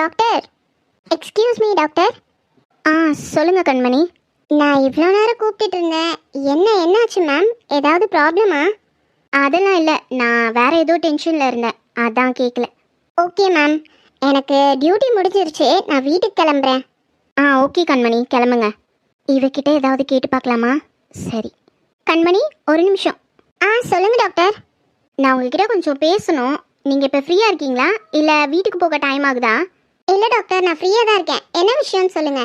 Doctor. Excuse me doctor. ஆ சொல்லுங்கள் கண்மணி. நான் இவ்வளோ நேரம் கூப்பிட்டுட்டு இருந்தேன். என்ன என்னாச்சு மேம்? ஏதாவது ப்ராப்ளமா? அதெல்லாம் இல்லை. நான் வேறு ஏதோ டென்ஷனில் இருந்தேன். அதான் கேட்கல ஓகே மேம். எனக்கு டியூட்டி முடிஞ்சிருச்சு. நான் வீட்டுக்கு கிளம்புறேன். ஆ ஓகே கண்மணி. கிளம்புங்க. இவகிட்ட ஏதாவது கேட்டு பார்க்கலாமா? சரி. கண்மணி ஒரு நிமிஷம். ஆ சொல்லுங்கள் டாக்டர். நான் உங்ககிட்ட கொஞ்சம் பேசணும். நீங்கள் இப்போ ஃப்ரீயாக இருக்கீங்களா? இல்லை வீட்டுக்கு போக டைம் ஆகுதா? இல்லை டாக்டர் நான் ஃப்ரீயாக தான் இருக்கேன். என்ன விஷயம்னு சொல்லுங்க.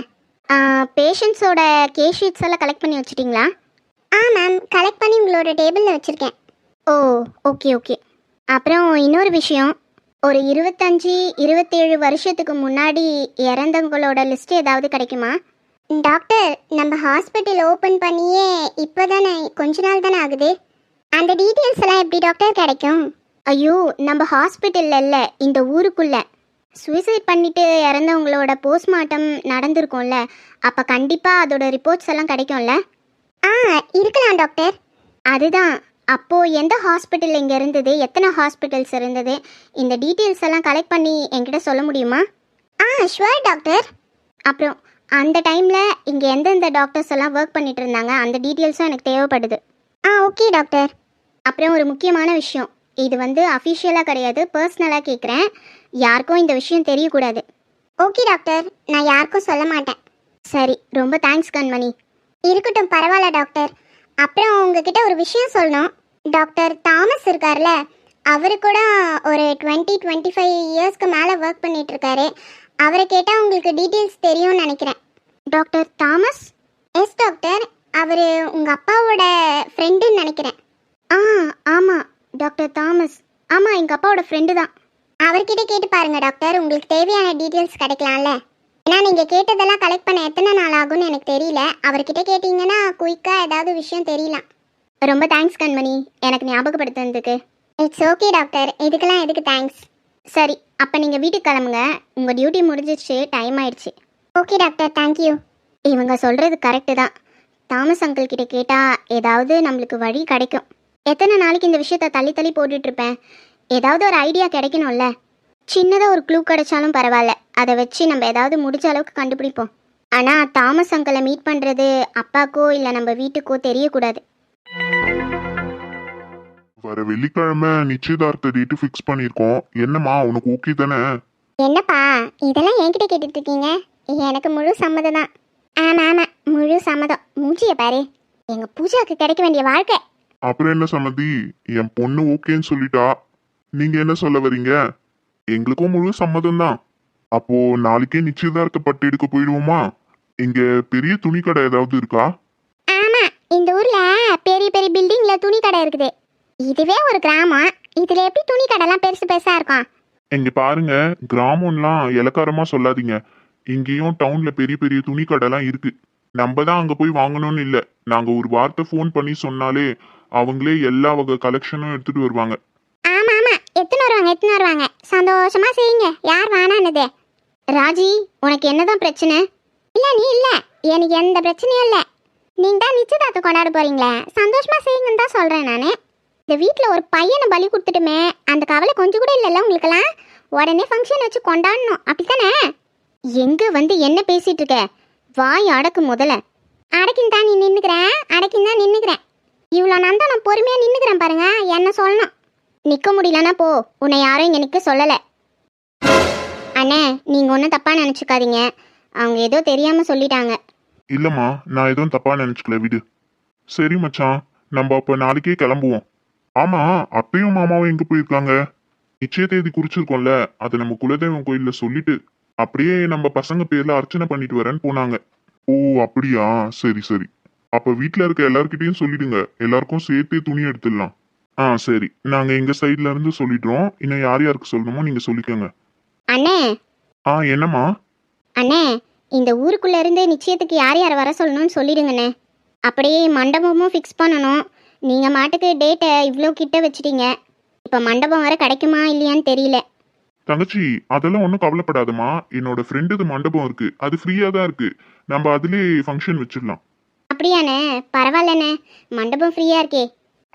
பேஷண்ட்ஸோட கேஸ் ஷீட்ஸ் எல்லாம் கலெக்ட் பண்ணி வச்சிட்டிங்களா? ஆ மேம் கலெக்ட் பண்ணி உங்களோட டேபிளில் வச்சுருக்கேன். ஓ ஓகே ஓகே அப்புறம் இன்னொரு விஷயம். ஒரு இருபத்தஞ்சி இருபத்தேழு வருஷத்துக்கு முன்னாடி இறந்தவங்களோட லிஸ்ட் ஏதாவது கிடைக்குமா? டாக்டர் நம்ம ஹாஸ்பிட்டல் ஓப்பன் பண்ணியே இப்போ தானே கொஞ்ச நாள் தானே ஆகுது? அந்த டீட்டெயில்ஸ் எல்லாம் எப்படி டாக்டர் கிடைக்கும்? ஐயோ நம்ம ஹாஸ்பிட்டல்ல இல்லை இந்த ஊருக்குள்ள. சூசைட் பண்ணிட்டு இறந்தவங்களோட போஸ்ட்மார்ட்டம் நடந்திருக்கும்ல அப்போ கண்டிப்பாக அதோட ரிப்போர்ட்ஸ் எல்லாம் கிடைக்கும்ல? ஆ இருக்கலாம் டாக்டர் அதுதான். அப்போது எந்த ஹாஸ்பிட்டல் இங்கே இருந்தது? எத்தனை ஹாஸ்பிட்டல்ஸ் இருந்தது? இந்த டீட்டெயில்ஸ் எல்லாம் கலெக்ட் பண்ணி என்கிட்ட சொல்ல முடியுமா? ஆ ஷுவர் டாக்டர் அப்புறம் அந்த டைமில் இங்கே எந்தெந்த டாக்டர்ஸ் எல்லாம் ஒர்க் பண்ணிட்டு இருந்தாங்க? அந்த டீட்டெயில்ஸும் எனக்கு தேவைப்படுது. ஆ ஓகே டாக்டர் அப்புறம் ஒரு முக்கியமான விஷயம். இது வந்து அஃபிஷியலாக கிடையாது பர்சனலாக கேட்குறேன் யாருக்கும் இந்த விஷயம் தெரியக்கூடாது. Okay doctor. நான் யாருக்கும் சொல்ல மாட்டேன். சரி ரொம்ப தேங்க்ஸ் கண்மணி. இருக்கட்டும் பரவாயில்ல டாக்டர். அப்புறம் உங்ககிட்ட ஒரு விஷயம் சொல்லணும். டாக்டர் தாமஸ் இருக்கார்ல அவரு கூட ஒரு டுவெண்ட்டி டுவெண்ட்டி ஃபைவ் இயர்ஸ்க்கு மேலே ஒர்க் பண்ணிட்டு இருக்காரு அவரை கேட்டால் உங்களுக்கு டீட்டெயில்ஸ் தெரியும்னு நினைக்கிறேன். Doctor Thomas? Yes doctor. அவர் உங்கள் அப்பாவோட ஃப்ரெண்டுன்னு நினைக்கிறேன். ஆ ஆமாம் டாக்டர் தாமஸ். ஆமாம் எங்கள் அப்பாவோட ஃப்ரெண்டு தான் அவர்கிட்ட கேட்டு பாருங்க டாக்டர் உங்களுக்கு தேவையான டீட்டெயில்ஸ் கிடைக்கலாம்ல. ஏன்னா நீங்கள் கேட்டதெல்லாம் கலெக்ட் பண்ண எத்தனை நாள் ஆகும்னு எனக்கு தெரியல. அவர்கிட்ட கேட்டிங்கன்னா குயிக்காக ஏதாவது விஷயம் தெரியலாம். ரொம்ப தேங்க்ஸ் கண்மணி. எனக்கு ஞாபகப்படுத்துனதுக்கு. இட்ஸ் ஓகே டாக்டர் இதுக்கெல்லாம் எதுக்கு தேங்க்ஸ் சரி அப்போ நீங்கள் வீட்டுக்கு கிளம்புங்க. உங்கள் டியூட்டி முடிஞ்சிச்சு டைம் ஆயிடுச்சு. ஓகே டாக்டர் தேங்க்யூ இவங்க சொல்கிறது கரெக்டு தான். தாமஸ் அங்கிள் கிட்ட கேட்டால் ஏதாவது நம்மளுக்கு வழி கிடைக்கும். எத்தனை நாளைக்கு இந்த விஷயத்த தள்ளி தள்ளி போட்டுட்ருப்பேன் ஏதாவது ஒரு ஐடியா கிடைக்கணும்ல? சின்னதாக ஒரு க்ளூ கிடைச்சாலும் பரவாயில்ல. அதை வச்சு நம்ம ஏதாவது முடிஞ்ச அளவுக்கு கண்டுபிடிப்போம். ஆனால் தாமஸ் அங்கிளை மீட் பண்ணுறது அப்பாக்கோ இல்லை நம்ம வீட்டுக்கோ தெரியக்கூடாது. வர வெள்ளிக்கிழமை நிச்சயதார்த்த டேட்டு ஃபிக்ஸ் பண்ணியிருக்கோம். என்னம்மா உனக்கு ஓகே தானே? என்னப்பா இதெல்லாம் என்கிட்ட கேட்டுட்டு இருக்கீங்க எனக்கு முழு சம்மதம் தான். ஆமாம் ஆமாம் முழு சம்மதம். மூஞ்சிய பாரு. எங்கள் பூஜாவுக்கு கிடைக்க வேண்டிய வாழ்க்கை. அப்புறம் என்ன சம்மதி என் பொண்ணு ஓகேன்னு சொல்லிட்டா. நீங்க என்ன சொல்ல வரீங்க? எங்களுக்கும் முழு சம்மதம் தான் அப்போ நாளைக்கே நிச்சயதார்த்த பட்டு எடுக்க போயிடுவோமா? இங்க பெரிய துணி கடை ஏதாவது இருக்கா? ஆமாம் இந்த ஊரில் பெரிய பெரிய பில்டிங்கில் துணி கடை இருக்குது. இதுவே ஒரு கிராமம். இதில் எப்படி துணி கடைலாம் பெருசு பெருசாக இருக்கும்? இங்க பாருங்க கிராமம்லாம் இலக்காரமா சொல்லாதீங்க. இங்கேயும் டவுன்ல பெரிய பெரிய துணி கடைலாம் இருக்கு. நம்ம தான் அங்க போய் வாங்கணும்னு இல்ல. நாங்க ஒரு வார்த்தை ஃபோன் பண்ணி சொன்னாலே அவங்களே எல்லா வகை கலெக்ஷனும் எடுத்துட்டு வருவாங்க. வருவாங்க எத்தனை வருவாங்க சந்தோஷமாக செய்யுங்க. யார் வேணான்னு ராஜி உனக்கு என்னதான் பிரச்சனை? இல்லை நீ இல்லை. எனக்கு எந்த பிரச்சனையும் இல்லை. நீங்கள் தான் நிச்சயதார்த்தம் கொண்டாட போகிறீங்களே சந்தோஷமாக செய்யுங்கன்னு தான் சொல்கிறேன் நான். இந்த வீட்டில் ஒரு பையனை பலி கொடுத்துட்டுமே அந்த கவலை கொஞ்சம் கூட இல்லைல்ல உங்களுக்கெல்லாம்? உடனே ஃபங்க்ஷன் வச்சு கொண்டாடணும். அப்படித்தானே? எங்கே வந்து என்ன பேசிட்டு இருக்க? வாய் அடக்கு முதல்ல. அடக்கின்னு தான் நீ நின்றுக்கிறேன் அடக்கின்னு தான் நின்றுக்கிறேன் இவ்வளோ நந்தா நான் பொறுமையாக நின்றுக்கிறேன் பாருங்க. என்ன சொல்லணும்? நிற்க முடியலன்னா போ. உன்னை யாரும் இங்கே நிற்க சொல்லலை. அண்ணே நீங்கள் ஒன்றும் தப்பாக நினச்சிக்காதீங்க. அவங்க ஏதோ தெரியாமல் சொல்லிட்டாங்க. இல்லம்மா நான் எதுவும் தப்பா நினைச்சுக்கல விடு. சரி மச்சான். நம்ம அப்ப நாளைக்கே கிளம்புவோம். ஆமா அப்பயும் மாமாவும் எங்க போயிருக்காங்க? நிச்சய தேதி குறிச்சிருக்கோம்ல. அதை நம்ம குலதெய்வம் கோயில்ல சொல்லிட்டு அப்படியே நம்ம பசங்க பேர்ல அர்ச்சனை பண்ணிட்டு வரேன்னு போனாங்க. ஓ அப்படியா? சரி சரி. அப்ப வீட்ல இருக்க எல்லார்கிட்டயும் சொல்லிடுங்க. எல்லாருக்கும் சேர்த்தே துணி எடுத்துடலாம். ஆ சரி. நாங்க எங்க சைடுல இருந்து சொல்லிடுறோம். இன்னும் யார் யாருக்கு சொல்லணுமோ நீங்க சொல்லிக்கோங்க. அண்ணே! ஆ என்னம்மா? அண்ணே இந்த ஊருக்குள்ள இருந்து நிச்சயத்துக்கு யார் யார் வர சொல்லணும்னு சொல்லிடுங்கண்ணே. அப்படியே மண்டபமும் ஃபிக்ஸ் பண்ணணும். நீங்கள் மாட்டுக்கு டேட்டை இவ்வளோ கிட்ட வச்சிட்டீங்க. இப்போ மண்டபம் வர கிடைக்குமா இல்லையான்னு தெரியல. தங்கச்சி அதெல்லாம் ஒன்றும் கவலைப்படாதம்மா. என்னோட ஃப்ரெண்டுது மண்டபம் இருக்கு. அது ஃப்ரீயா தான் இருக்கு. நம்ம அதுலயே ஃபங்க்ஷன் வச்சிடலாம். அப்படியாண்ணே? பரவாயில்லண்ணே. மண்டபம் ஃப்ரீயாக இருக்கே.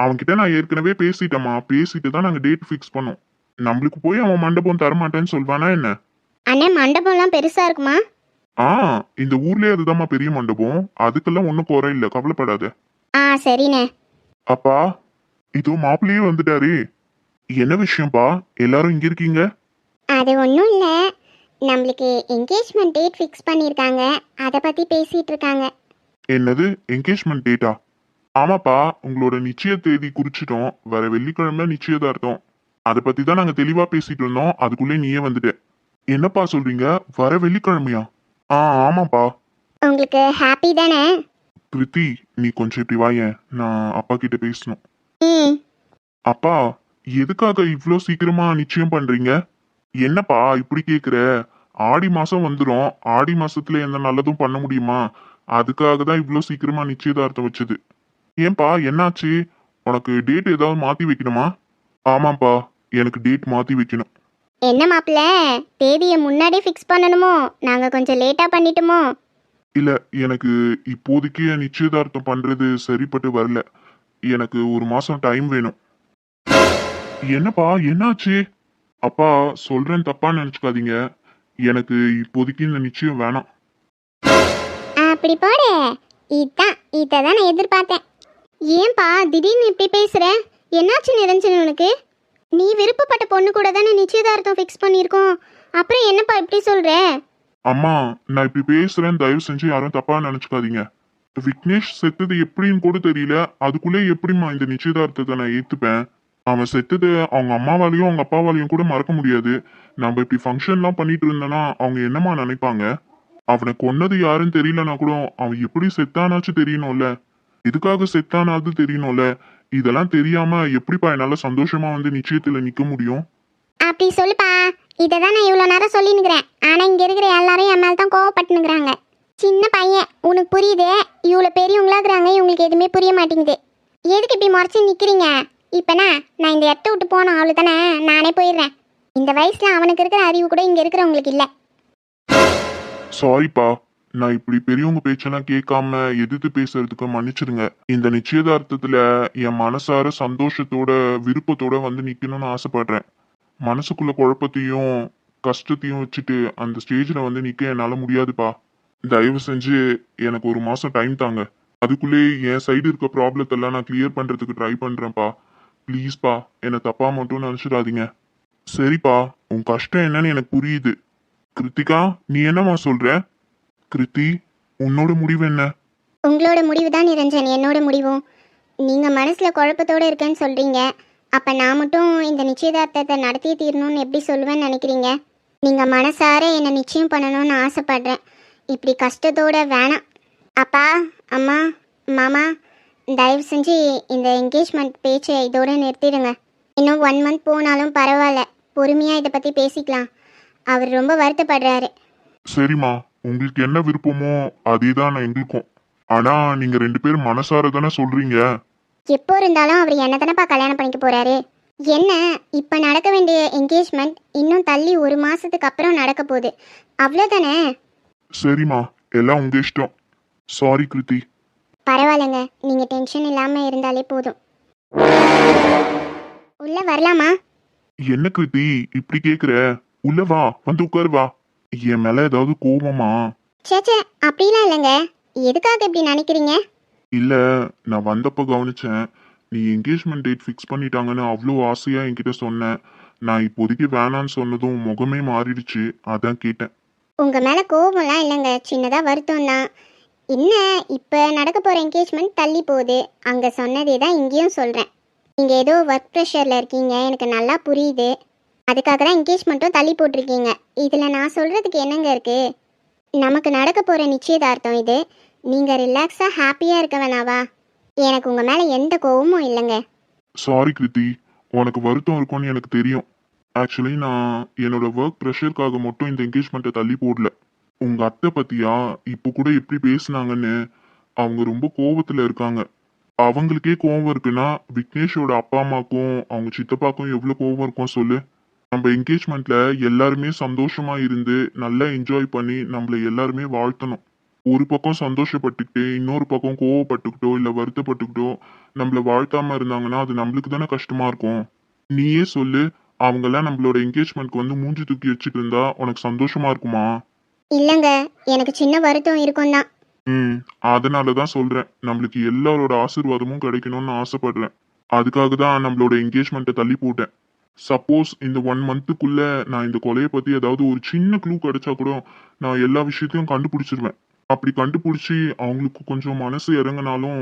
அவன்கிட்ட நான் ஏற்கனவே பேசிட்டேம்மா. பேசிட்டு தான் நாங்கள் டேட் ஃபிக்ஸ் பண்ணோம். நம்மளுக்கு போய் அவன் மண்டபம் தரமாட்டேன்னு சொல்வானா என்ன? அண்ணே மண்டபம்லாம் பெருசா இருக்குமா? ஆ இந்த ஊர்லயே அதுதாம்மா பெரிய மண்டபம். அதுக்கெல்லாம் ஒன்றும் குறை இல்லை. கவலைப்படாத. ஆ சரிண்ணே. அப்பா இதோ மாப்பிள்ளையே வந்துட்டாரு. என்ன விஷயம்ப்பா எல்லாரும் இங்க இருக்கீங்க? அது ஒன்றும் இல்லை. நம்மளுக்கு என்கேஜ்மெண்ட் டேட் ஃபிக்ஸ் பண்ணியிருக்காங்க. அதை பற்றி பேசிகிட்டு இருக்காங்க. என்னது? என்கேஜ்மெண்ட் டேட்டா ஆமாப்பா உங்களோட நிச்சய தேதி குறிச்சிட்டோம். வர வெள்ளிக்கிழமை நிச்சயதார்த்தம். அதை பத்தி தான் நாங்க தெளிவா பேசிட்டு இருந்தோம். அதுக்குள்ளே நீயே வந்துட்ட. என்னப்பா சொல்றீங்க? வர வெள்ளிக்கிழமையா? ஆ ஆமாப்பா. உங்களுக்கு ஹாப்பி தானே? கிருத்தி நீ கொஞ்சம் இப்படி வாயேன். நான் அப்பா கிட்ட பேசணும். ம். அப்பா எதுக்காக இவ்வளோ சீக்கிரமா நிச்சயம் பண்றீங்க? என்னப்பா இப்படி கேக்குற? ஆடி மாசம் வந்துடும் ஆடி மாசத்துல எந்த நல்லதும் பண்ண முடியுமா? அதுக்காக தான் இவ்வளோ சீக்கிரமா நிச்சயதார்த்தம் வச்சது. ஏன்பா என்னாச்சு? உனக்கு டேட் ஏதாவது மாத்தி வைக்கணுமா? ஆமாப்பா எனக்கு டேட் மாத்தி வைக்கணும். என்ன மாப்பிள்ள? தேதியை முன்னாடியே ஃபிக்ஸ் பண்ணணுமோ? நாங்கள் கொஞ்சம் லேட்டாக பண்ணிட்டோமோ? இல்ல எனக்கு இப்போதைக்கு நிச்சயதார்த்தம் பண்றது சரிப்பட்டு வரல. எனக்கு ஒரு மாசம் டைம் வேணும். என்னப்பா என்னாச்சு? அப்பா சொல்றேன் தப்பா நினைச்சுக்காதீங்க. எனக்கு இப்போதைக்கு இந்த நிச்சயம் வேணாம். அப்படி போடு. இதான் இதை தான் நான் எதிர்பார்த்தேன். ஏன்பா திடீர்னு இப்படி பேசுகிற என்னாச்சு நிரஞ்சன் உனக்கு? நீ விருப்பப்பட்ட பொண்ணு கூட தானே நிச்சயதார்த்தம் ஃபிக்ஸ் பண்ணியிருக்கோம். அப்புறம் என்னப்பா இப்படி சொல்கிற அம்மா நான் இப்படி பேசுறேன் தயவு செஞ்சு யாரும் தப்பா நினைச்சுக்காதீங்க. விக்னேஷ் செத்தது எப்படின்னு கூட தெரியல. அதுக்குள்ளே எப்படிம்மா இந்த நிச்சயதார்த்தத்தை நான் ஏத்துப்பேன்? அவன் செத்தது அவங்க அம்மாவாலையும் அவங்க அப்பாவாலையும் கூட மறக்க முடியாது. நம்ம இப்படி ஃபங்க்ஷன்லாம் பண்ணிட்டு இருந்தோன்னா அவங்க என்னம்மா நினைப்பாங்க? அவனை கொன்னது யாருன்னு தெரியலனா கூட அவன் எப்படி செத்தானாச்சும் தெரியணும்ல. எதுக்காக செத்தானாவது தெரியணும்ல? இதெல்லாம் தெரியாம எப்படிப்பா என்னால சந்தோஷமா வந்து நிச்சயத்துல நிக்க முடியும்? அப்படி சொல்லுப்பா. இதை தான் நான் இவ்வளோ நேரம் சொல்லினுக்கிறேன் ஆனால் இங்கே இருக்கிற எல்லாரும் என் மேலே தான் கோவப்பட்டுனுக்குறாங்க சின்ன பையன் உனக்கு புரியுது? இவ்வளோ பெரியவங்களாக்குறாங்க இவங்களுக்கு எதுவுமே புரிய மாட்டேங்குது. எதுக்கு இப்படி முறைச்சி நிற்கிறீங்க இப்போனா நான் இந்த இடத்த விட்டு போனோம் அவ்வளோ தானே. நானே போயிடுறேன். இந்த வயசில் அவனுக்கு இருக்கிற அறிவு கூட இங்கே இருக்கிறவங்களுக்கு இல்லை. சாரிப்பா நான் இப்படி பெரியவங்க பேச்செல்லாம் கேட்காம எதிர்த்து பேசுறதுக்கு மன்னிச்சிடுங்க. இந்த நிச்சயதார்த்தத்துல என் மனசார சந்தோஷத்தோட விருப்பத்தோட வந்து நிக்கணும்னு ஆசைப்படுறேன். மனசுக்குள்ள குழப்பத்தையும் கஷ்டத்தையும் வச்சுட்டு அந்த ஸ்டேஜ்ல வந்து நிக்க என்னால முடியாதுப்பா. தயவு செஞ்சு எனக்கு ஒரு மாசம் டைம் தாங்க. அதுக்குள்ளே என் சைடு இருக்க ப்ராப்ளத்தெல்லாம் நான் கிளியர் பண்றதுக்கு ட்ரை பண்றேன்ப்பா. ப்ளீஸ்ப்பா என்னை தப்பா மட்டும் நினைச்சிடாதீங்க. சரிப்பா உன் கஷ்டம் என்னன்னு எனக்கு புரியுது. கிருத்திகா நீ என்னம்மா சொல்ற? கிருத்தி உன்னோட முடிவு என்ன? உங்களோட முடிவு தான் நிரஞ்சன் என்னோட முடிவும். நீங்கள் மனசில் குழப்பத்தோடு இருக்கேன்னு சொல்கிறீங்க அப்போ நான் மட்டும் இந்த நிச்சயதார்த்தத்தை நடத்தி தீரணும்னு எப்படி சொல்லுவேன்னு நினைக்கிறீங்க? நீங்கள் மனசார என்னை நிச்சயம் பண்ணணும்னு ஆசைப்படுறேன். இப்படி கஷ்டத்தோட வேணாம். அப்பா அம்மா மாமா தயவு செஞ்சு இந்த என்கேஜ்மெண்ட் பேச்சை இதோட நிறுத்திடுங்க. இன்னும் ஒன் மந்த் போனாலும் பரவாயில்ல. பொறுமையாக இதை பற்றி பேசிக்கலாம். அவர் ரொம்ப வருத்தப்படுறாரு. சரிம்மா. உங்களுக்கு என்ன விருப்பமோ அதே தான் எங்களுக்கும். ஆனா நீங்க ரெண்டு பேரும் மனசார தானே சொல்றீங்க? எப்போ இருந்தாலும் அவர் என்ன தானப்பா கல்யாணம் பண்ணிக்க போறாரு. என்ன இப்போ நடக்க வேண்டிய என்கேஜ்மெண்ட் இன்னும் தள்ளி ஒரு மாசத்துக்கு அப்புறம் நடக்க போகுது. அவ்வளோதானே சரிம்மா எல்லாம் உங்க இஷ்டம். சாரி கிருத்தி பரவாயில்லைங்க நீங்க டென்ஷன் இல்லாம இருந்தாலே போதும். உள்ள வரலாமா? என்ன கிருத்தி இப்படி கேக்குற? உள்ள வா வந்து உட்காரு வா. என் மேல ஏதாவது கோபமா? சேச்சே அப்படிலாம் இல்லைங்க. எதுக்காக இப்படி நினைக்கிறீங்க? இல்ல நான் வந்தப்ப கவனிச்சேன். நீ என்கேஜ்மெண்ட் டேட் ஃபிக்ஸ் பண்ணிட்டாங்கன்னு அவ்வளோ ஆசையா என்கிட்ட சொன்ன. நான் இப்போதைக்கு வேணான்னு சொன்னதும் முகமே மாறிடுச்சு. அதான் கேட்டேன். உங்க மேல கோபம்லாம் இல்லைங்க. சின்னதா வருத்தம் தான். என்ன இப்போ நடக்க போற என்கேஜ்மெண்ட் தள்ளி போகுது. அங்க சொன்னதே தான் இங்கேயும் சொல்றேன். நீங்க ஏதோ ஒர்க் ப்ரெஷர்ல இருக்கீங்க. எனக்கு நல்லா புரியுது. அதுக்காக தான் என்கேஜ்மெண்ட்டும் தள்ளி போட்டிருக்கீங்க. இதில் நான் சொல்கிறதுக்கு என்னங்க இருக்குது நமக்கு நடக்க போகிற நிச்சயதார்த்தம் இது. நீங்கள் ரிலாக்ஸாக ஹாப்பியாக இருக்க வேணாவா எனக்கு உங்கள் மேலே எந்த கோவமும் இல்லைங்க. சாரி கிருத்தி உனக்கு வருத்தம் இருக்கும்னு எனக்கு தெரியும். ஆக்சுவலி நான் என்னோட ஒர்க் ப்ரெஷருக்காக மட்டும் இந்த என்கேஜ்மெண்ட்டை தள்ளி போடல. உங்கள் அத்தை பற்றியா இப்போ கூட எப்படி பேசுனாங்கன்னு அவங்க ரொம்ப கோபத்தில் இருக்காங்க. அவங்களுக்கே கோவம் இருக்குன்னா விக்னேஷோட அப்பா அம்மாக்கும் அவங்க சித்தப்பாக்கும் எவ்வளோ கோவம் இருக்கும் சொல்லு. நம்ம என்கேஜ்மெண்ட்ல எல்லாருமே சந்தோஷமா இருந்து நல்லா என்ஜாய் பண்ணி நம்மள எல்லாருமே வாழ்த்தணும். ஒரு பக்கம் சந்தோஷப்பட்டுக்கிட்டு இன்னொரு பக்கம் கோவப்பட்டுக்கிட்டோ இல்ல வருத்தப்பட்டுக்கிட்டோ நம்மள வாழ்த்தாம இருந்தாங்கன்னா அது நம்மளுக்கு தானே கஷ்டமா இருக்கும். நீயே சொல்லு அவங்கெல்லாம் நம்மளோட என்கேஜ்மெண்ட்க்கு வந்து மூஞ்சி தூக்கி வச்சுட்டு இருந்தா உனக்கு சந்தோஷமா இருக்குமா? இல்லைங்க எனக்கு சின்ன வருத்தம் இருக்கும் தான். ம் அதனால தான் சொல்றேன். நம்மளுக்கு எல்லாரோட ஆசீர்வாதமும் கிடைக்கணும்னு ஆசைப்படுறேன். அதுக்காக தான் நம்மளோட என்கேஜ்மெண்ட்டை தள்ளி போட்டேன். சப்போஸ் இந்த ஒன் மந்த்துக்குள்ள நான் இந்த கொலையை பத்தி ஏதாவது ஒரு சின்ன க்ளூ கிடைச்சா கூட நான் எல்லா விஷயத்தையும் கண்டுபிடிச்சிருவேன். அப்படி கண்டுபிடிச்சி அவங்களுக்கு கொஞ்சம் மனசு இறங்கினாலும்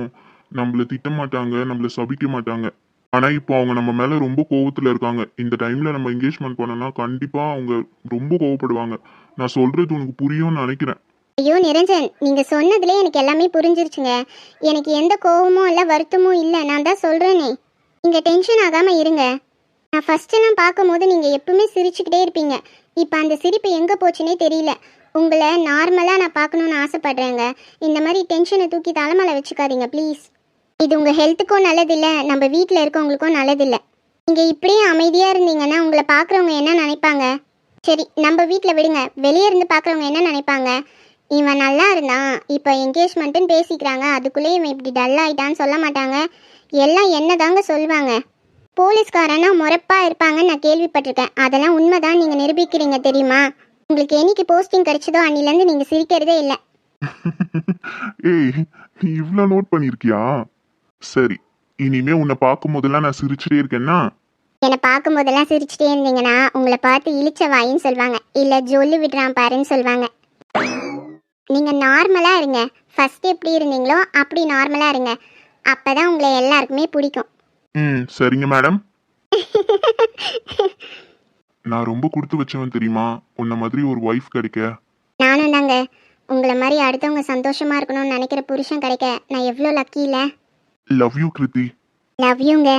நம்மள திட்ட மாட்டாங்க நம்மள சபிக்க மாட்டாங்க. ஆனா இப்போ அவங்க நம்ம மேல ரொம்ப கோவத்துல இருக்காங்க. இந்த டைம்ல நம்ம என்கேஜ்மெண்ட் பண்ணனா கண்டிப்பா அவங்க ரொம்ப கோவப்படுவாங்க. நான் சொல்றது உனக்கு புரியும்னு நினைக்கிறேன். ஐயோ நிரஞ்சன் நீங்க சொன்னதுல எனக்கு எல்லாமே புரிஞ்சிருச்சுங்க. எனக்கு எந்த கோவமும் இல்லை வருத்தமும் இல்லை. நான் தான் சொல்றேனே. நீங்க டென்ஷன் ஆகாம இருங்க. நான் ஃபஸ்ட்டெல்லாம் பார்க்கும்போது நீங்கள் எப்பவுமே சிரிச்சுக்கிட்டே இருப்பீங்க. இப்போ அந்த சிரிப்பு எங்கே போச்சுன்னே தெரியல. உங்களை நார்மலாக நான் பார்க்கணுன்னு ஆசைப்பட்றேங்க. இந்த மாதிரி டென்ஷனை தூக்கி தலைமலை வச்சுக்காதீங்க ப்ளீஸ் இது உங்கள் ஹெல்த்துக்கும் நல்லதில்லை நம்ம வீட்டில் இருக்கவங்களுக்கும் நல்லதில்லை. நீங்கள் இப்படியே அமைதியாக இருந்தீங்கன்னா உங்களை பார்க்குறவங்க என்ன நினைப்பாங்க? சரி நம்ம வீட்டில் விடுங்க. வெளியே இருந்து பார்க்குறவங்க என்ன நினைப்பாங்க? இவன் நல்லா இருந்தான் இப்போ என்கேஜ்மெண்ட்டுன்னு பேசிக்கிறாங்க அதுக்குள்ளேயே இவன் இப்படி டல் ஆகிட்டான்னு சொல்ல மாட்டாங்க. எல்லாம் என்ன தாங்க சொல்லுவாங்க? போலீஸ்காரனா முறப்பா இருப்பாங்கன்னு நான் கேள்விப்பட்டிருக்கேன். அதெல்லாம் உண்மைதான். நீங்கள் நிரூபிக்கிறீங்க தெரியுமா? உங்களுக்கு என்னைக்கு போஸ்டிங் கிடைச்சதோ அன்னிலேருந்து நீங்கள் சிரிக்கிறதே இல்லை. ஏய் நீ இவ்ளோ நோட் பண்ணிருக்கியா? சரி இனிமே உன்னை பார்க்கும் போதெல்லாம் நான் சிரிச்சுட்டே இருக்கேன்னா? என்னை பார்க்கும்போதெல்லாம் சிரிச்சிட்டே இருந்தீங்கன்னா உங்களை பார்த்து இழிச்ச வாயின்னு சொல்லுவாங்க இல்லை ஜொல்லு விடுறான் பாருன்னு சொல்லுவாங்க நீங்கள் நார்மலாக இருங்க. ஃபர்ஸ்ட் எப்படி இருந்தீங்களோ அப்படி நார்மலாக இருங்க. அப்போ தான் உங்களை எல்லாருக்குமே பிடிக்கும். ம் சரிங்க மேடம். நான் ரொம்ப கொடுத்து வச்சவன் தெரியுமா? உன்ன மாதிரி ஒரு ஒய்ஃப் கிடைக்க. நானும் தாங்க உங்களை மாதிரி அடுத்தவங்க சந்தோஷமா இருக்கணும்னு நினைக்கிற புருஷன் கிடைக்க. நான் எவ்வளோ லக்கி இல்லை லவ் யூ கிருத்தி லவ் யூங்க